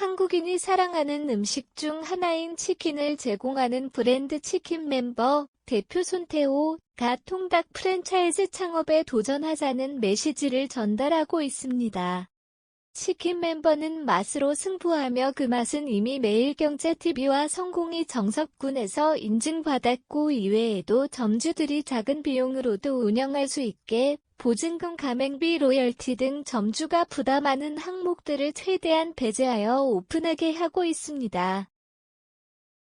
한국인이 사랑하는 음식 중 하나인 치킨을 제공하는 브랜드 치킨 멤버 대표 손태호가 통닭 프랜차이즈 창업에 도전하자는 메시지를 전달하고 있습니다. 치킨 멤버는 맛으로 승부하며 그 맛은 이미 매일경제TV와 성공이 정석군에서 인증받았고 이외에도 점주들이 작은 비용으로도 운영할 수 있게 보증금 가맹비 로열티 등 점주가 부담하는 항목들을 최대한 배제하여 오픈하게 하고 있습니다.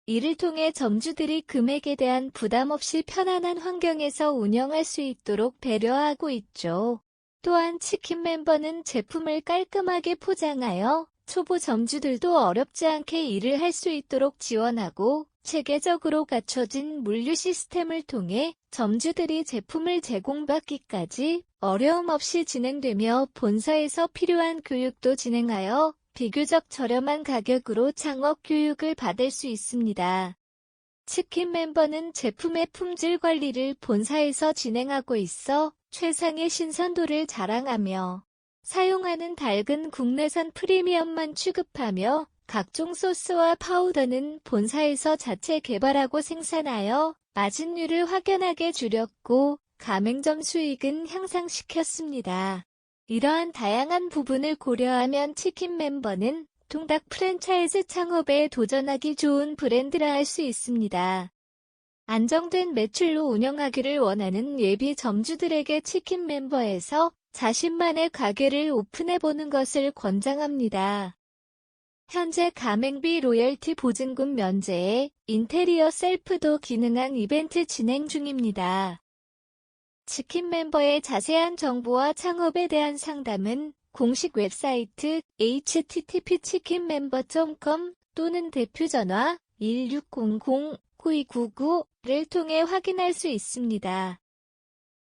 이를 통해 점주들이 금액에 대한 부담 없이 편안한 환경에서 운영할 수 있도록 배려하고 있죠. 또한 치킨 멤버는 제품을 깔끔하게 포장하여 초보 점주들도 어렵지 않게 일을 할 수 있도록 지원하고 체계적으로 갖춰진 물류 시스템을 통해 점주들이 제품을 제공받기까지 어려움 없이 진행되며 본사에서 필요한 교육도 진행하여 비교적 저렴한 가격으로 창업 교육을 받을 수 있습니다. 치킨 멤버는 제품의 품질 관리를 본사에서 진행하고 있어 최상의 신선도를 자랑하며 사용하는 닭은 국내산 프리미엄만 취급하며 각종 소스와 파우더는 본사에서 자체 개발하고 생산하여 마진율을 확연하게 줄였고 가맹점 수익은 향상시켰습니다. 이러한 다양한 부분을 고려하면 치킨 멤버는 통닭 프랜차이즈 창업에 도전하기 좋은 브랜드라 할 수 있습니다. 안정된 매출로 운영하기를 원하는 예비 점주들에게 치킨 멤버에서 자신만의 가게를 오픈해보는 것을 권장합니다. 현재 가맹비 로열티 보증금 면제에 인테리어 셀프도 기능한 이벤트 진행 중입니다. 치킨 멤버의 자세한 정보와 창업에 대한 상담은 공식 웹사이트 http 치킨멤버.com 또는 대표 전화 1600-9299를 통해 확인할 수 있습니다.